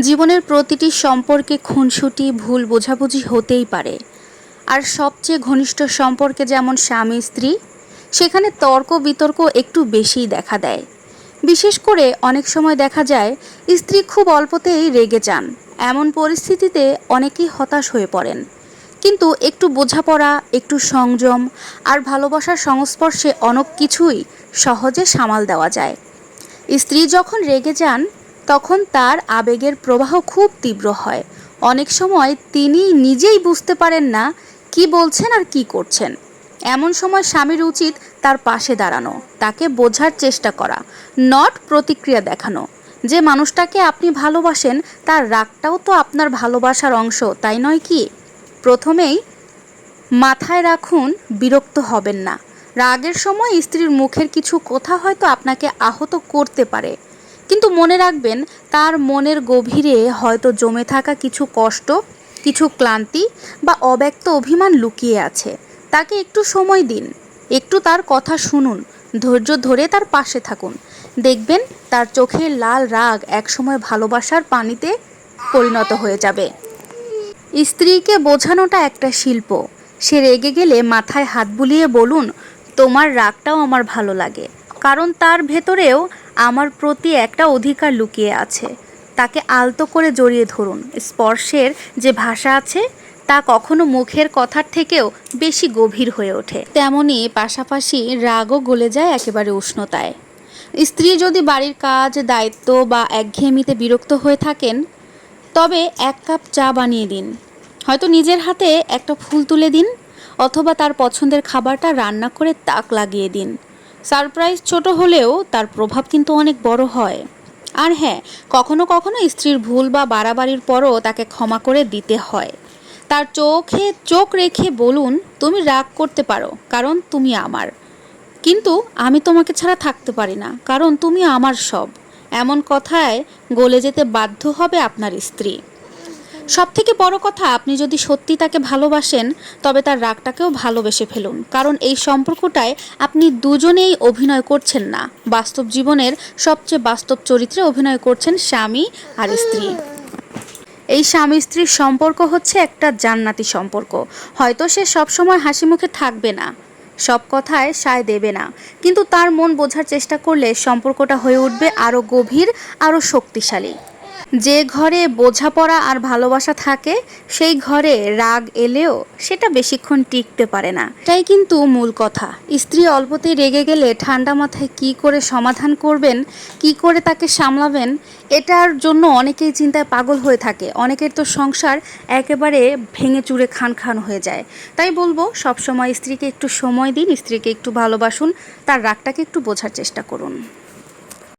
জীবনের প্রতিটি সম্পর্কে খুনসুটি, ভুল বোঝাবুঝি হতেই পারে। আর সবচেয়ে ঘনিষ্ঠ সম্পর্কে যেমন স্বামী, স্ত্রী, সেখানে তর্ক, বিতর্ক একটু বেশিই দেখা দেয়। বিশেষ করে অনেক সময় দেখা যায়, স্ত্রী খুব অল্পতেই রেগে যান। এমন পরিস্থিতিতে অনেকেই হতাশ হয়ে পড়েন। কিন্তু একটু বোঝাপড়া, একটু সংযম আর ভালোবাসার সংস্পর্শে অনেক কিছুই সহজে সামাল দেওয়া যায়। স্ত্রী যখন রেগে যান তখন তার আবেগের প্রবাহ খুব তীব্র হয়। অনেক সময় তিনি নিজেই বুঝতে পারেন না কি বলছেন আর কি করছেন। এমন সময় স্বামীর উচিত তার পাশে দাঁড়ানো, তাকে বোঝার চেষ্টা করা নট প্রতিক্রিয়া দেখানো। যে মানুষটাকে আপনি ভালোবাসেন, তার রাগটাও তো আপনার ভালোবাসার অংশ, তাই নয় কি? প্রথমেই মাথায় রাখুন, বিরক্ত হবেন না। রাগের সময় স্ত্রীর মুখের কিছু কথা হয়তো আপনাকে আহত করতে পারে। কিন্তু মনে রাখবেন, তার মনের গভীরে হয়তো জমে থাকা কিছু কষ্ট, কিছু ক্লান্তি বা অব্যক্ত অভিমান লুকিয়ে আছে। তাকে একটু সময় দিন, একটু তার কথা শুনুন, ধৈর্য ধরে তার পাশে থাকুন। দেখবেন, তার চোখের লাল রাগ একসময় ভালোবাসার পানিতে পরিণত হয়ে যাবে। স্ত্রীকে বোঝানোটা একটা শিল্প। সে রেগে গেলে মাথায় হাত বুলিয়ে বলুন, তোমার রাগটাও আমার ভালো লাগে। কারণ তার ভেতরেও আমার প্রতি একটা অধিকার লুকিয়ে আছে। তাকে আলতো করে জড়িয়ে ধরুন। স্পর্শের যে ভাষা আছে, তা কখনো মুখের কথার থেকেও বেশি গভীর হয়ে ওঠে। তেমনি পাশাপাশি রাগও গলে যায় একেবারে উষ্ণতায়। স্ত্রী যদি বাড়ির কাজ, দায়িত্ব বা একঘেয়েমিতে বিরক্ত হয়ে থাকেন, তবে এক কাপ চা বানিয়ে দিন। হয়তো নিজের হাতে একটা ফুল তুলে দিন, অথবা তার পছন্দের খাবারটা রান্না করে তাক লাগিয়ে দিন। সারপ্রাইজ ছোট হলেও তার প্রভাব কিন্তু অনেক বড় হয়। আর হ্যাঁ কখনো কখনো স্ত্রীর ভুল বা বাড়াবাড়ির পরও তাকে ক্ষমা করে দিতে হয়। তার চোখে চোখ রেখে বলুন, তুমি রাগ করতে পারো, কারণ তুমি আমার। কিন্তু আমি তোমাকে ছাড়া থাকতে পারি না, কারণ তুমি আমার সব। এমন কথায় গলে যেতে বাধ্য হবে আপনার স্ত্রী। সব থেকে বড় কথা, আপনি যদি সত্যি তাকে ভালোবাসেন, তবে তার রাগটাকেও ভালোবেসে ফেলুন। কারণ এই সম্পর্কটায় আপনি দুজনেই অভিনয় করছেন না। বাস্তব জীবনের সবচেয়ে বাস্তব চরিত্রে অভিনয় করছেন স্বামী আর স্ত্রী। এই স্বামী স্ত্রীর সম্পর্ক হচ্ছে একটা জান্নাতি সম্পর্ক। হয়তো সে সবসময় হাসি মুখে থাকবে না, সব কথায় সায় দেবে না। কিন্তু তার মন বোঝার চেষ্টা করলে সম্পর্কটা হয়ে উঠবে আরও গভীর আরও শক্তিশালী। যে ঘরে বোঝাপড়া আর ভালোবাসা থাকে, সেই ঘরে রাগ এলেও সেটা বেশিক্ষণ টিকতে পারে না। তাই কিন্তু মূল কথা। স্ত্রী অল্পতেই রেগে গেলে ঠান্ডা মাথায় কি করে সমাধান করবেন, কি করে তাকে সামলাবেন, এটার জন্য অনেকেই চিন্তায় পাগল হয়ে থাকে। অনেকের তো সংসার একেবারে ভেঙে চুরে খান খান হয়ে যায়। তাই বলব, সবসময় স্ত্রীকে একটু সময় দিন, স্ত্রীকে একটু ভালোবাসুন, তার রাগটাকে একটু বোঝার চেষ্টা করুন।